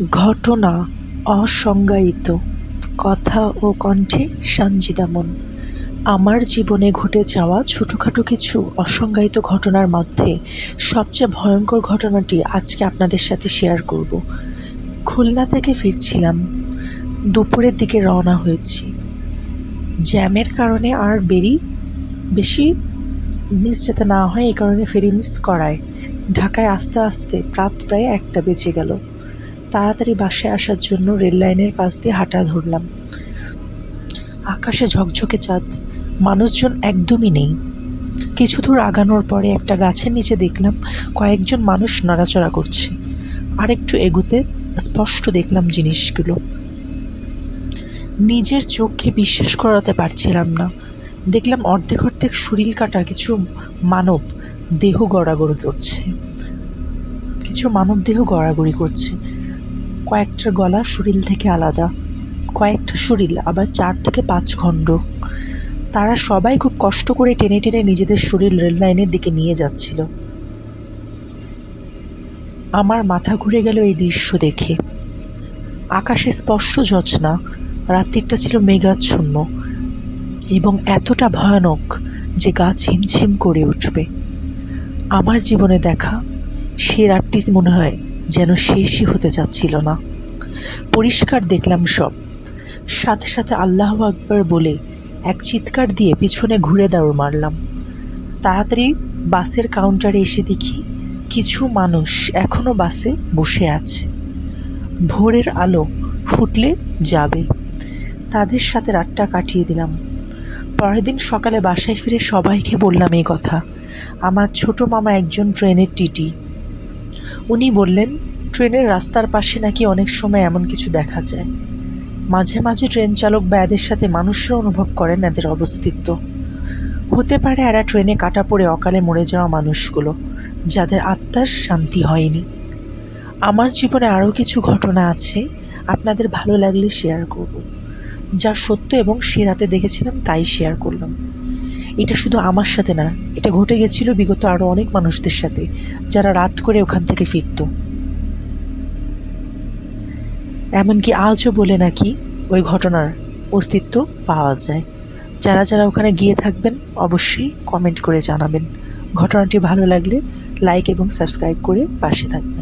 ঘটনা অসংজ্ঞায়িত। কথা ও কণ্ঠে সানজিদা মন আমার জীবনে ঘটে যাওয়া ছোটোখাটো কিছু অসংজ্ঞায়িত ঘটনার মধ্যে সবচেয়ে ভয়ঙ্কর ঘটনাটি আজকে আপনাদের সাথে শেয়ার করব। খুলনা থেকে ফিরছিলাম, দুপুরের দিকে রওনা হয়েছি। জ্যামের কারণে আর বেরি বেশি মিস যাতে না হয়, এই কারণে ফেরি মিস করায়। ঢাকায় আসতে আসতে রাত প্রায় একটা বেজে গেল। তাড়াতাড়ি বাসায় আসার জন্য রেল লাইনের পাশ দিয়ে হাঁটা ধরলাম। আকাশে ঝকঝকে চাঁদ, মানুষজন একদমই নেই। কিছু দূর আগানোর পরে একটা গাছের নিচে দেখলাম কয়েকজন মানুষ নড়াচড়া করছে। আর একটু এগুতে স্পষ্ট দেখলাম জিনিসগুলো। নিজের চোখে বিশ্বাস করাতে পারছিলাম না। দেখলাম অর্ধেক অর্ধেক শরীর কাটা কিছু মানব দেহ গড়াগড়ি করছে। কিছু মানব দেহ গড়াগড়ি করছে। কয়েকটার গলা শরীর থেকে আলাদা। কয়েকটা শরীর আবার চার থেকে পাঁচ খণ্ড। তারা সবাই খুব কষ্ট করে টেনে টেনে নিজেদের শরীর রেল লাইনের দিকে নিয়ে যাচ্ছিল। আমার মাথা ঘুরে গেল এই দৃশ্য দেখে। আকাশে স্পষ্ট জোছনা রাত্রিটা ছিল মেঘাচ্ছন্ন এবং এতটা ভয়ানক যে গা ঝিমঝিম করে উঠবে। আমার জীবনে দেখা সে রাতটি মনে হয় যেন শেষই হতে যাচ্ছিল না। পরিষ্কার দেখলাম সব। সাথে সাথে আল্লাহ আকবর বলে এক চিৎকার দিয়ে পিছনে ঘুরে দাঁড় মারলাম। তাড়াতাড়ি বাসের কাউন্টারে এসে দেখি কিছু মানুষ এখনও বাসে বসে আছে। ভোরের আলো ফুটলে যাবে। তাদের সাথে রাতটা কাটিয়ে দিলাম। পরের দিন সকালে বাসায় ফিরে সবাইকে বললাম এই কথা। আমার ছোট মামা একজন ট্রেনের টিটি। উনি বললেন, ট্রেনের রাস্তার পাশে নাকি অনেক সময় এমন কিছু দেখা যায়। মাঝে মাঝে ট্রেন চালক বা এদের সাথে মানুষরা অনুভব করেন এদের অবস্থিত্ব। হতে পারে এরা ট্রেনে কাটা পড়ে অকালে মরে যাওয়া মানুষগুলো, যাদের আত্মার শান্তি হয়নি। আমার জীবনে আরও কিছু ঘটনা আছে, আপনাদের ভালো লাগলে শেয়ার করব। যা সত্য এবং সে রাতে দেখেছিলাম, তাই শেয়ার করলাম। এটা শুধু আমার সাথে না, এটা ঘটে গেছিল বিগত আরও অনেক মানুষদের সাথে, যারা রাত করে ওখান থেকে ফিরত। এমনকি আজও বলে নাকি ওই ঘটনার অস্তিত্ব পাওয়া যায়। যারা যারা ওখানে গিয়ে থাকবেন, অবশ্যই কমেন্ট করে জানাবেন। ঘটনাটি ভালো লাগলে লাইক এবং সাবস্ক্রাইব করে পাশে থাকবেন।